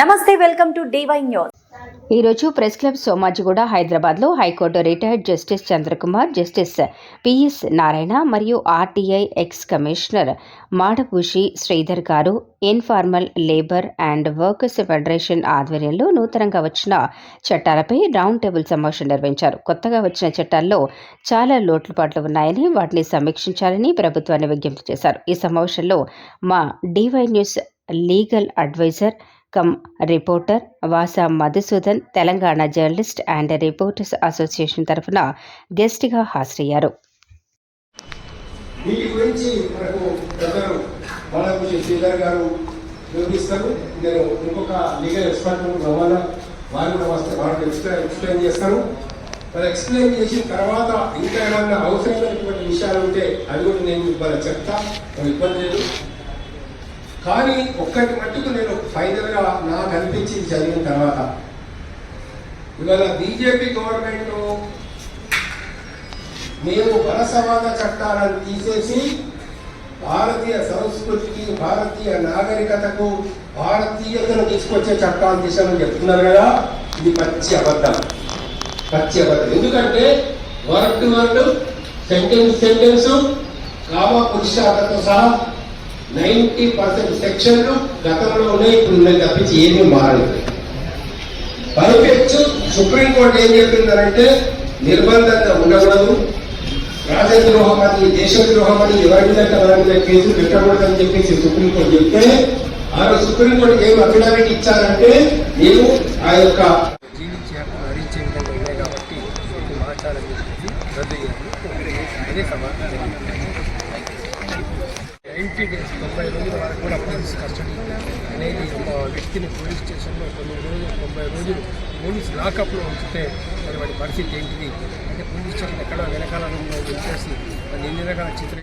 నమస్తే welcome to DY news. ఈరోజు press club Somajiguda హైదరాబాద్లో high court retired justice Chandrakumar justice PS Narayana మరియు RTI ex commissioner Madabhushi Sridhar garu informal labour and workers federation ఆధ్వర్యంలో నూతనంగా వచ్చిన చట్టాలపై round table సమావేశం నిర్వహించారు. కొత్తగా వచ్చిన చట్టాల్లో చాలా లోట్లపాట్లు ఉన్నాయని వాటిని సమీక్షించాలని ప్రభుత్వాన్ని విజ్ఞప్తి చేశారు. ఈ సమావేశంలో మా DY news legal advisor cum reporter Vasa Madhusudan Telangana journalist and reporters association తరఫున గెస్ట్గా హాజరయ్యారు. గురించి మనకు పెద్దలు శ్రీధర్ గారు వివరిస్తారు. నేను ఇంకొక లీగల్ ఎక్స్పర్ట్ రవాణా వారు కూడా వస్తే ఎక్స్ప్లెయిన్ ఎక్స్ప్లెయిన్ మరి ఎక్స్ప్లెయిన్ చేసిన తర్వాత ఇంకా ఏమైనా అవసరమైనటువంటి విషయాలు ఉంటే అది కూడా నేను చెప్తా. ఇబ్బంది లేదు. కానీ ఒక్కటి మట్టుకు నేను ఫైనల్గా నాకు అనిపించింది చదివిన తర్వాత. ఇవాళ బీజేపీ గవర్నమెంట్ మేము వలసవాద చట్టాలను తీసేసి భారతీయ సంస్కృతికి భారతీయ నాగరికతకు భారతీయతను తీసుకొచ్చే చట్టాలు తీసామని చెప్తున్నారు కదా ఇది పచ్చి అబద్ధం. పచ్చి అబద్ధం. ఎందుకంటే word word sentence sentence comma పురుషాలతో సహా నైంటీ పర్సెంట్ సెక్షన్లు గతంలో ఉన్నాయి ఇప్పుడు ఉన్నాయి తప్పించి ఏమీ మారలేదు. పైపెచ్చు సుప్రీంకోర్టు ఏం చెప్పిందంటే నిర్బంధంగా ఉండకూడదు. రాజద్రోహం అని దేశద్రోహం అని ఎవరి మీద ఎవరి మీద కేసులు పెట్టకూడదని చెప్పేసి సుప్రీంకోర్టు చెప్తే ఆ రోజు సుప్రీంకోర్టు ఏం అఫిడవిట్ ఇచ్చారంటే నేను ఆ యొక్క కాబట్టి రద్దు చేయాలి అదే సమాధానం. నైంటీ డేస్ తొంభై రోజుల వరకు కూడా పోలీస్ కస్టడీ అనేది ఒక వ్యక్తిని పోలీస్ స్టేషన్లో తొమ్మిది రోజులు తొంభై రోజులు పోలీస్ లాకప్లో ఉంచితే మరి వాడి పరిస్థితి ఏంటిది? అంటే పోలీస్ స్టేషన్ ఎక్కడ వెనకాల రూమ్లో ఉంచేసి వాళ్ళు ఎన్ని రకాల చిత్ర